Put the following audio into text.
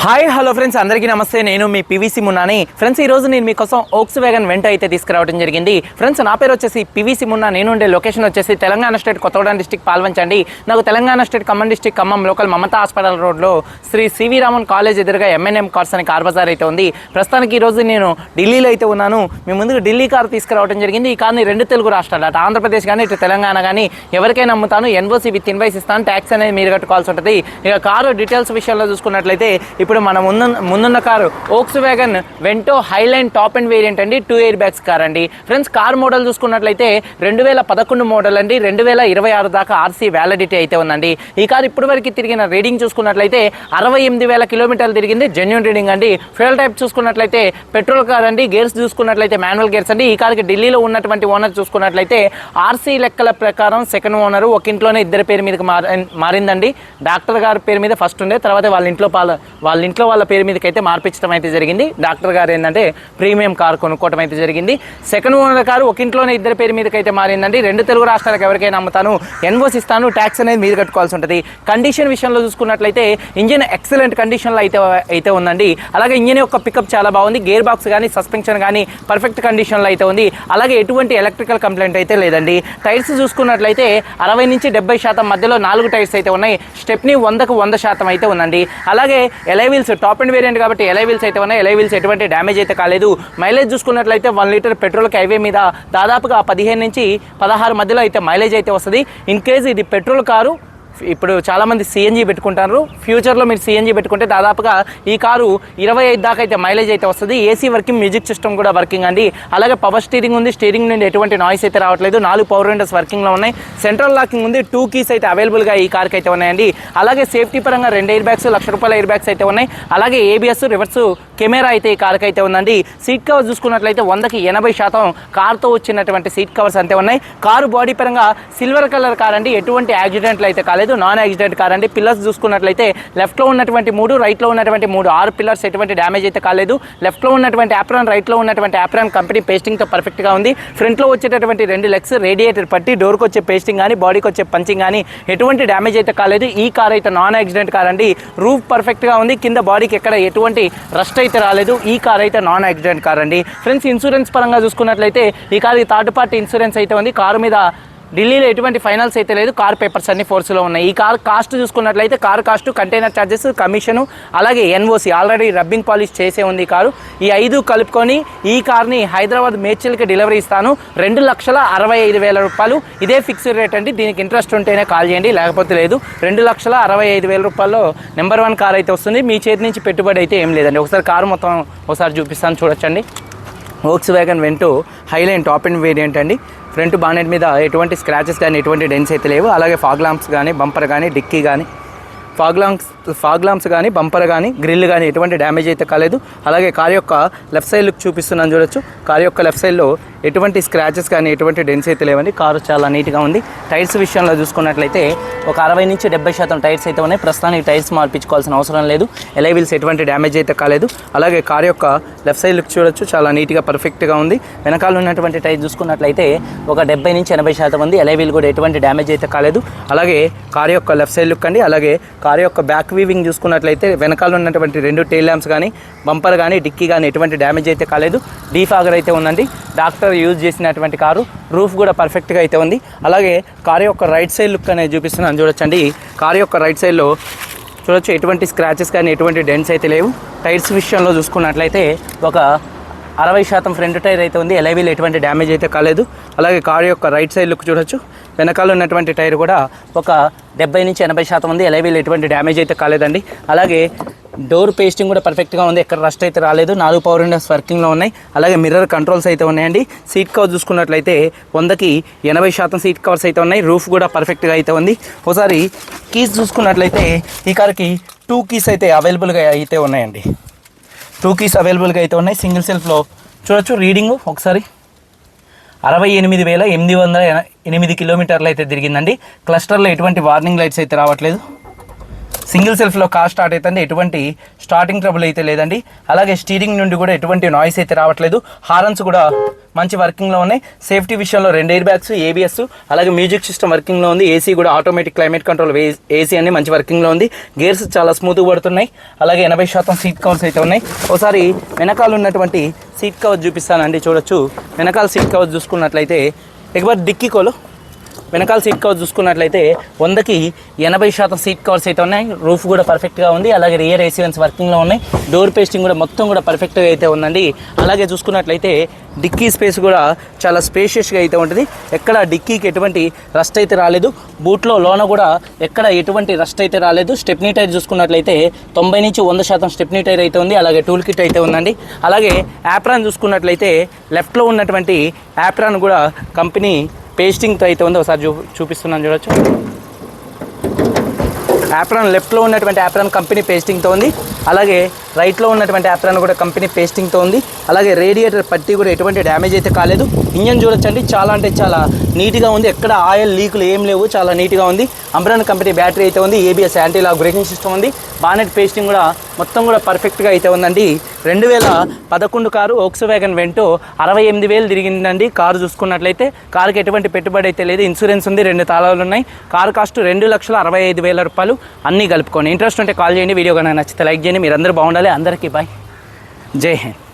Hi hello friends అందరికీ నమస్తే. నేను మీ పివిసి మున్నాని. ఫ్రెండ్స్ ఈ రోజు నేను మీకోసం ఓక్స్ వ్యాగన్ వెంట అయితే తీసుకురావడం జరిగింది. ఫ్రెండ్స్ నా పేరు వచ్చేసి పివిసి మున్నా. నేను ఉండే లొకేషన్ వచ్చేసి తెలంగాణ స్టేట్ కొత్తగూడెం డిస్టిక్ పాల్వంచండి. నాకు Telangana state Khammam district Khammam local Mamata hospital రోడ్లో శ్రీ సివి రామన్ కాలేజ్ ఎదురుగా ఎంఎన్ఎం కార్స్ అనే కార్ బజార్ అయితే ఉంది. ప్రస్తుతానికి ఈ రోజు నేను ఢిల్లీలో అయితే ఉన్నాను. మీ ముందుకు ఢిల్లీ కార్ తీసుకురావడం జరిగింది. ఈ కార్ని రెండు తెలుగు రాష్ట్రాలు అటు. ఆంధ్రప్రదేశ్ కానీ ఇటు తెలంగాణ కానీ ఎవరికైనా అమ్ముతాను. ఎన్ఓసి విత్ ఇన్వైస్ ఇస్తాను ట్యాక్స్ అనేది మీరు కట్టుకోవాల్సి ఉంటుంది. ఇక కారు డీటెయిల్స్ విషయంలో చూసుకున్నట్లయితే ఇప్పుడు మన ముందు ముందున్న car Volkswagen Vento Highline top and variant అండి. టూ ఎయిర్ బ్యాగ్స్ కార్ అండి. ఫ్రెండ్స్ కార్ మోడల్ చూసుకున్నట్లయితే రెండు వేల పదకొండు మోడల్ అండి. రెండు వేల ఇరవై ఆరు దాకా ఆర్సీ వ్యాలిడిటీ అయితే ఉందండి. ఈ కార్ ఇప్పటి వరకు తిరిగిన రీడింగ్ చూసుకున్నట్లయితే అరవై ఎనిమిది వేల కిలోమీటర్లు తిరిగింది. జెన్యున్ రీడింగ్ అండి. ఫ్యూయల్ టైప్ చూసుకున్నట్లయితే పెట్రోల్ కార్ అండి. గేర్స్ చూసుకున్నట్లయితే మాన్యువల్ గేర్స్ అండి. ఈ కార్కి ఢిల్లీలో ఉన్నటువంటి ఓనర్ చూసుకున్నట్లయితే ఆర్సీ లెక్కల ప్రకారం సెకండ్ ఓనర్ ఒక ఇంట్లోనే ఇద్దరి పేరు మీదకి మారి మారిందండి. డాక్టర్ గారి పేరు మీద ఫస్ట్ ఉండే. తర్వాత వాళ్ళ ఇంట్లో పాల వాళ్ళ వాళ్ళ ఇంట్లో వాళ్ళ పేరు మీదకి అయితే మార్పించడం అయితే జరిగింది. డాక్టర్ గారు ఏంటంటే ప్రీమియం కార్ కొనుక్కోవడం అయితే జరిగింది. సెకండ్ ఓనర్ కారు ఒక ఇంట్లోనే ఇద్దరి పేరు మీదకి అయితే మారిందండి. రెండు తెలుగు రాష్ట్రాలకు ఎవరికైనా అమ్ముతాను ఎన్వోస్ ఇస్తాను ట్యాక్స్ అనేది మీరు కట్టుకోవాల్సి ఉంటుంది. కండిషన్ విషయంలో చూసుకున్నట్లయితే ఇంజిన్ ఎక్సలెంట్ కండిషన్లో అయితే అయితే ఉందండి. అలాగే ఇంజిన్ యొక్క పికప్ చాలా బాగుంది. గేర్ బాక్స్ కానీ సస్పెన్షన్ కానీ పర్ఫెక్ట్ కండిషన్లో అయితే ఉంది. అలాగే ఎటువంటి ఎలక్ట్రికల్ కంప్లైంట్ అయితే లేదండి. టైర్స్ చూసుకున్నట్లయితే అరవై నుంచి డెబ్బై శాతం మధ్యలో నాలుగు టైర్స్ అయితే ఉన్నాయి. స్టెప్ని వందకు వంద శాతం అయితే ఉందండి. అలాగే ఎలైవిల్స్ టాప్ అండ్ వేరియంట్ కాబట్టి ఎలైవిల్స్ అయితే ఉన్నాయి. ఎలైవిల్స్ ఎటువంటి డ్యామేజ్ అయితే కాలేదు. మైలేజ్ చూసుకున్నట్లయితే వన్ లీటర్ పెట్రోల్కి హైవే మీద దాదాపుగా పదిహేను నుంచి పదహారు మధ్యలో అయితే మైలేజ్ అయితే వస్తుంది. ఇన్ కేస్ ఇది పెట్రోల్ కారు ఇప్పుడు చాలామంది సిఎన్జి పెట్టుకుంటారు. ఫ్యూచర్లో మీరు సిఎన్జి పెట్టుకుంటే దాదాపుగా ఈ కారు ఇరవై ఐదు దాకా అయితే మైలేజ్ అయితే వస్తుంది. ఏసీ వర్కింగ్ మ్యూజిక్ సిస్టమ్ కూడా వర్కింగ్ అండి. అలాగే పవర్ స్టీరింగ్ ఉంది. స్టీరింగ్ నుండి ఎటువంటి నాయిస్ అయితే రావట్లేదు. నాలుగు పవర్ విండోస్ వర్కింగ్లో ఉన్నాయి. సెంట్రల్ లాకింగ్ ఉంది. టూ కీస్ అయితే అవైలబుల్గా ఈ కార్కి అయితే ఉన్నాయండి. అలాగే సేఫ్టీ పరంగా రెండు ఎయిర్ బ్యాగ్స్ లక్ష రూపాయల ఎయిర్ బ్యాగ్స్ అయితే ఉన్నాయి. అలాగే ఏబిఎస్ రివర్స్ కెమెరా అయితే ఈ కార్కి అయితే ఉందండి. సీట్ కవర్స్ చూసుకున్నట్లయితే వందకి ఎనభై శాతం కార్తో వచ్చినటువంటి సీట్ కవర్స్ అంతే ఉన్నాయి. కారు బాడీ పరంగా సిల్వర్ కలర్ కార్ అండి ఎటువంటి యాక్సిడెంట్లు అయితే కాలేదు. నాన్ యాక్సిడెంట్ కార్ అండి పిల్లర్స్ చూసుకున్నట్లయితే లెఫ్ట్లో ఉన్నటువంటి మూడు రైట్లో ఉన్నటువంటి మూడు ఆరు పిల్లర్స్ ఎటువంటి డ్యామేజ్ అయితే కాలేదు. లెఫ్ట్లో ఉన్నటువంటి యాప్రాన్ రైట్లో ఉన్నటువంటి యాప్రాన్ కంపెనీ పేస్టింగ్తో పర్ఫెక్ట్గా ఉంది. ఫ్రంట్లో వచ్చేటటువంటి రెండు లెగ్స్ రేడియేటర్ పట్టి డోర్కి వచ్చే పేస్టింగ్ కానీ బాడీకి వచ్చే పంచింగ్ కానీ ఎటువంటి డ్యామేజ్ అయితే కాలేదు. ఈ కార్ అయితే నాన్ యాక్సిడెంట్ కార్ అండి రూఫ్ పర్ఫెక్ట్గా ఉంది. కింద బాడీకి ఎక్కడ ఎటువంటి రస్ట్ అయితే రాలేదు ఈ కార్ అయితే నాన్ యాక్సిడెంట్ కార్ అండి. ఫ్రెండ్స్ ఇన్సూరెన్స్ పరంగా చూసుకున్నట్లయితే ఈ కార్ థర్డ్ పార్టీ ఇన్సూరెన్స్ అయితే ఉంది. కారు మీద ఢిల్లీలో ఎటువంటి ఫైనల్స్ అయితే లేదు. కార్ పేపర్స్ అన్ని ఫోర్స్లో ఉన్నాయి. ఈ కార్ కాస్ట్ చూసుకున్నట్లయితే car cost container charges commission అలాగే ఎన్ఓసి ఆల్రెడీ రబ్బింగ్ పాలిష్ చేసే ఉంది ఈ కారు. ఈ ఐదు కలుపుకొని ఈ కార్ని హైదరాబాద్ మేడ్చల్కి డెలివరీ ఇస్తాను. రెండు లక్షల అరవై ఐదు వేల రూపాయలు. ఇదే ఫిక్స్డ్ రేట్ అండి. దీనికి ఇంట్రెస్ట్ ఉంటేనే కాల్ చేయండి లేకపోతే లేదు. రెండు లక్షల అరవై ఐదు వేల రూపాయల్లో నెంబర్ వన్ కార్ అయితే వస్తుంది. మీ చేతి నుంచి పెట్టుబడి అయితే ఏం లేదండి. ఒకసారి కారు మొత్తం ఒకసారి చూపిస్తాను చూడొచ్చండి. Volkswagen Vento highline top end variant అండి. ఫ్రంట్ బానెట్ మీద ఎటువంటి స్క్రాచెస్ కానీ ఎటువంటి డెన్స్ అయితే లేవు. అలాగే ఫాగ్ లాంప్స్ కానీ బంపర్ కానీ డిక్కీ కానీ ఫాగ్ లాంప్స్ ఫాగ్ లాంప్స్ కానీ బంపర్ కానీ గ్రిల్ కానీ ఎటువంటి డ్యామేజ్ అయితే కాలేదు. అలాగే కార్ యొక్క లెఫ్ట్ సైడ్ లుక్ చూపిస్తున్నాను చూడొచ్చు. కార్ యొక్క లెఫ్ట్ సైడ్లో ఎటువంటి స్క్రాచెస్ కానీ ఎటువంటి డెన్స్ అయితే లేవండి. కారు చాలా నీట్గా ఉంది. టైర్స్ విషయంలో చూసుకున్నట్లయితే ఒక అరవై నుంచి డెబ్బై శాతం టైర్స్ అయితే ఉన్నాయి. ప్రస్తుతానికి టైర్స్ మార్పించుకోవాల్సిన అవసరం లేదు. ఎలైవిల్స్ ఎటువంటి డ్యామేజ్ అయితే కాలేదు. అలాగే కార్ యొక్క లెఫ్ట్ సైడ్ లుక్ చూడొచ్చు. చాలా నీట్గా పర్ఫెక్ట్గా ఉంది. వెనకాల ఉన్నటువంటి టైర్ చూసుకున్నట్లయితే ఒక డెబ్బై నుంచి ఎనభై శాతం ఉంది. ఎలైవిల్ కూడా ఎటువంటి డ్యామేజ్ అయితే కాలేదు. అలాగే కార్ యొక్క లెఫ్ట్ సైడ్ లుక్ అండి. అలాగే కార్ యొక్క బ్యాక్ వీవింగ్ చూసుకున్నట్లయితే వెనకాల ఉన్నటువంటి రెండు టైల్ ల్యాంప్స్ కానీ బంపర్ కానీ డిక్కీ కానీ ఎటువంటి డ్యామేజ్ అయితే కాలేదు. డీఫాగర్ అయితే ఉందండి. డాక్టర్ యూజ్ చేసినటువంటి కారు. రూఫ్ కూడా పర్ఫెక్ట్గా అయితే ఉంది. అలాగే కారు యొక్క రైట్ సైడ్ లుక్ అనేది చూపిస్తున్నాను. చూడొచ్చండి. కారు యొక్క రైట్ సైడ్లో చూడొచ్చు ఎటువంటి స్క్రాచెస్ కానీ ఎటువంటి డెంట్స్ అయితే లేవు. టైర్స్ విషయంలో చూసుకున్నట్లయితే ఒక అరవై శాతం ఫ్రంట్ టైర్ అయితే ఉంది. ఎలైవీలు ఎటువంటి డ్యామేజ్ అయితే కాలేదు. అలాగే కారు యొక్క రైట్ సైడ్ లుక్ చూడొచ్చు. వెనకాల ఉన్నటువంటి టైర్ కూడా ఒక డెబ్బై నుంచి ఎనభై శాతం ఉంది. ఎలైవీలు ఎటువంటి డ్యామేజ్ అయితే కాలేదండి. అలాగే డోర్ పేస్టింగ్ కూడా పర్ఫెక్ట్గా ఉంది. ఎక్కడ రస్ట్ అయితే రాలేదు. నాలుగు పవర్ విండోస్ వర్కింగ్లో ఉన్నాయి. అలాగే మిర్రర్ కంట్రోల్స్ అయితే ఉన్నాయండి. సీట్ కవర్ చూసుకున్నట్లయితే వందకి ఎనభై శాతం సీట్ కవర్స్ అయితే ఉన్నాయి. రూఫ్ కూడా పర్ఫెక్ట్గా అయితే ఉంది. ఒకసారి కీస్ చూసుకున్నట్లయితే ఈ కార్కి టూ కీస్ అయితే అవైలబుల్గా అయితే ఉన్నాయండి. టూ కీస్ అవైలబుల్గా అయితే ఉన్నాయి. సింగిల్ సెల్ఫ్లో చూడొచ్చు. రీడింగ్ ఒకసారి. అరవై ఎనిమిది వేల ఎనిమిది వందల ఎనిమిది కిలోమీటర్లు అయితే తిరిగిందండి. క్లస్టర్లో ఎటువంటి వార్నింగ్ లైట్స్ అయితే రావట్లేదు. సింగిల్ సెల్ఫ్లో కార్ స్టార్ట్ అవుతుంది ఎటువంటి స్టార్టింగ్ ట్రబుల్ అయితే లేదండి. అలాగే స్టీరింగ్ నుండి కూడా ఎటువంటి నాయిస్ అయితే రావట్లేదు. హారన్స్ కూడా మంచి వర్కింగ్లో ఉన్నాయి. సేఫ్టీ విషయంలో రెండు ఎయిర్ బ్యాగ్స్ ఏబిఎస్ అలాగే మ్యూజిక్ సిస్టమ్ వర్కింగ్లో ఉంది. ఏసీ కూడా ఆటోమేటిక్ క్లైమేట్ కంట్రోల్ ఏసీ అన్ని మంచి వర్కింగ్లో ఉంది. గేర్స్ చాలా స్మూత్గా పడుతున్నాయి. అలాగే ఎనభై శాతం సీట్ కవర్స్ అయితే ఉన్నాయి. ఒకసారి వెనకాల ఉన్నటువంటి సీట్ కవర్ చూపిస్తానండి. చూడొచ్చు. వెనకాల సీట్ కవర్ చూసుకున్నట్లయితే ఎగబర్ డిక్కీ కోలో వెనకాల సీట్ కవర్ చూసుకున్నట్లయితే వందకి ఎనభై శాతం సీట్ కవర్స్ అయితే ఉన్నాయి. రూఫ్ కూడా పర్ఫెక్ట్గా ఉంది. అలాగే రియర్ ఏసీవెన్స్ వర్కింగ్లో ఉన్నాయి. డోర్ పేస్టింగ్ కూడా మొత్తం కూడా పర్ఫెక్ట్గా అయితే ఉందండి. అలాగే చూసుకున్నట్లయితే డిక్కీ స్పేస్ కూడా చాలా స్పేషియస్గా అయితే ఉంటుంది. ఎక్కడ డిక్కీకి ఎటువంటి రస్ట్ అయితే రాలేదు. బూట్లో లోన కూడా ఎక్కడ ఎటువంటి రస్ట్ అయితే రాలేదు. స్టెప్నీ టైర్ చూసుకున్నట్లయితే తొంభై నుంచి వంద శాతం స్టెప్నీ టైర్ అయితే ఉంది. అలాగే టూల్ కిట్ అయితే ఉందండి. అలాగే యాప్రాన్ చూసుకున్నట్లయితే లెఫ్ట్లో ఉన్నటువంటి యాప్రాన్ కూడా కంపెనీ పేస్టింగ్తో అయితే ఉందో ఒకసారి చూ చూపిస్తున్నాను చూడొచ్చు. యాప్రాన్ లెఫ్ట్లో ఉన్నటువంటి యాప్రాన్ కంపెనీ పేస్టింగ్తో ఉంది. అలాగే రైట్లో ఉన్నటువంటి యాప్రాన్ కూడా కంపెనీ పేస్టింగ్తో ఉంది. అలాగే రేడియేటర్ పట్టి కూడా ఎటువంటి డ్యామేజ్ అయితే కాలేదు. ఇంజన్ చూడొచ్చండి. చాలా అంటే చాలా నీట్గా ఉంది. ఎక్కడ ఆయిల్ లీకులు ఏం లేవు. చాలా నీట్గా ఉంది. అంబ్రాన్ కంపెనీ బ్యాటరీ అయితే ఉంది. ABS anti lock braking system ఉంది. బానెట్ పేస్టింగ్ కూడా మొత్తం కూడా పర్ఫెక్ట్గా అయితే ఉందండి. రెండు వేల పదకొండు కారు ఓక్స్ వ్యాగన్ వెంటో అరవై ఎనిమిది వేలు తిరిగిందండి. కారు చూసుకున్నట్లయితే కారుకి ఎటువంటి పెట్టుబడి అయితే లేదు. ఇన్సూరెన్స్ ఉంది రెండు తాళాలు ఉన్నాయి. కారు కాస్ట్ రెండు లక్షల అరవై ఐదు వేల రూపాయలు. అన్నీ కలుపుకోండి. ఇంట్రెస్ట్ ఉంటే కాల్ చేయండి. వీడియో కనుక నచ్చితే లైక్ చేయండి. మీరు బాగుండాలి. అందరికీ బాయ్. జై హింద్.